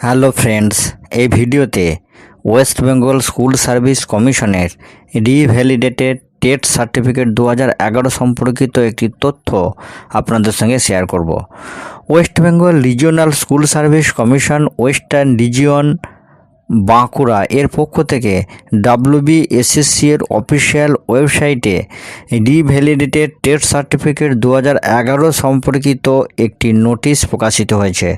Hello friends, এই ভিডিওতে West Bengal school service কমিশনের রিভ্যালিডেটেড টেট সার্টিফিকেট দু সম্পর্কিত একটি তথ্য আপনাদের সঙ্গে শেয়ার করব। West Bengal regional school service commission western region Bankura. এর পক্ষ থেকে ডাব্লিউবিএসএসসি এর অফিসিয়াল ওয়েবসাইটে রিভ্যালিডেটেড টেট সার্টিফিকেট দু এগারো সম্পর্কিত একটি নোটিশ প্রকাশিত হয়েছে।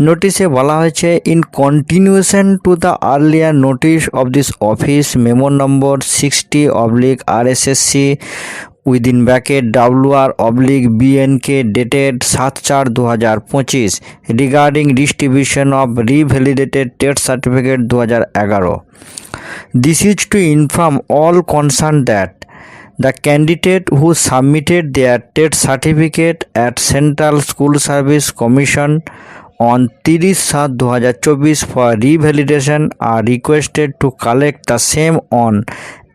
নোটিশে বলা হয়েছে, in continuation to the earlier notice of this office, memo number sixty oblique R S S C within bracket WR oblique BNK dated সাত চার দু হাজার পঁচিশ regarding distribution of revalidated TET certificate দু হাজার এগারো। This is to inform all concern that the candidate who submitted their TET certificate at central school service commission on তিরিশ সাত দু হাজার চব্বিশ for revalidation are requested to collect the same on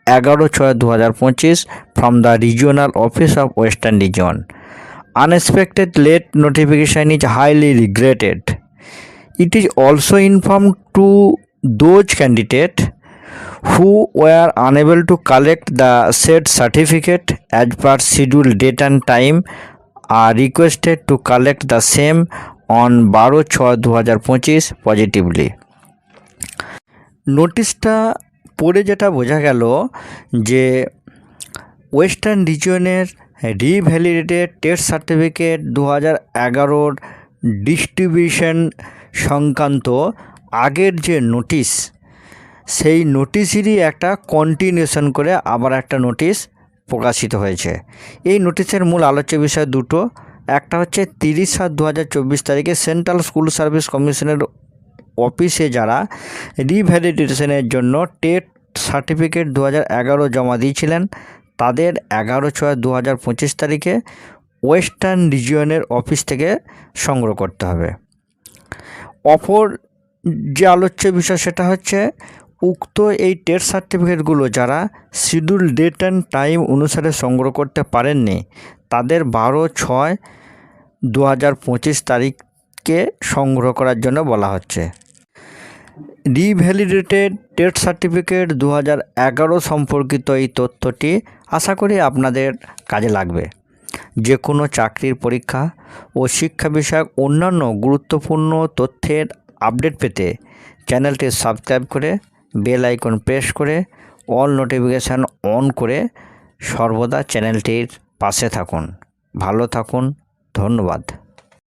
এগারো ছয় দু হাজার পঁচিশ from the regional office of Western Region. Unexpected late notification is highly regretted. It is also informed to those candidate who were unable to collect the said certificate as per scheduled date and time are requested to collect the same on 12 6 2025 positively নোটিশটা পড়ে যেটা বোঝা গেল যে western রিজিয়নের revalidated test certificate দু হাজার এগারোর ডিস্ট্রিবিউশন সংক্রান্ত আগের যে নোটিশ, সেই নোটিশেরই একটা কন্টিনিউশন করে আবার একটা নোটিশ প্রকাশিত হয়েছে। এই নোটিশের মূল আলোচ্য বিষয় দুটো। একটা হচ্ছে তিরিশ সাত দু হাজার চব্বিশ তারিখে সেন্ট্রাল স্কুল সার্ভিস কমিশনের অফিসে যারা রিভ্যালিডেশনের জন্য টেট সার্টিফিকেট দু হাজার এগারো জমা দিয়েছিলেন তাদের এগারো ছয় দু হাজার পঁচিশ তারিখে ওয়েস্টার্ন রিজিয়নের অফিস থেকে সংগ্রহ করতে হবে। অপর যে আলোচ্য বিষয় সেটা হচ্ছে, উক্ত এই টেট সার্টিফিকেটগুলো যারা শিডিউল ডেট অ্যান্ড টাইম অনুসারে সংগ্রহ করতে পারেননি, তাদের বারো ছয় দু হাজার পঁচিশ তারিখকে সংগ্রহ করার জন্য বলা হচ্ছে। রিভ্যালিডেটেড টেট সার্টিফিকেট দু এগারো সম্পর্কিত এই তথ্যটি আশা করি আপনাদের কাজে লাগবে। যে কোনো চাকরির পরীক্ষা ও শিক্ষা বিষয়ক অন্যান্য গুরুত্বপূর্ণ তথ্যের আপডেট পেতে চ্যানেলটি সাবস্ক্রাইব করে বেল আইকন প্রেস করে অল নোটিফিকেশান অন করে সর্বদা চ্যানেলটির পাশে থাকুন। ভালো থাকুন, ধন্যবাদ।